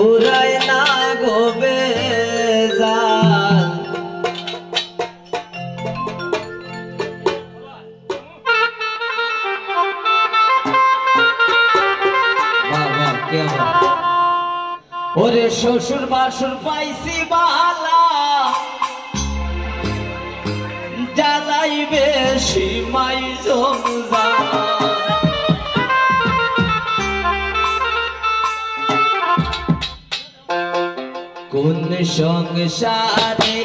ফুরায় না ওরে শ্বশুর বাসুর পাইছি বালা। সংসারে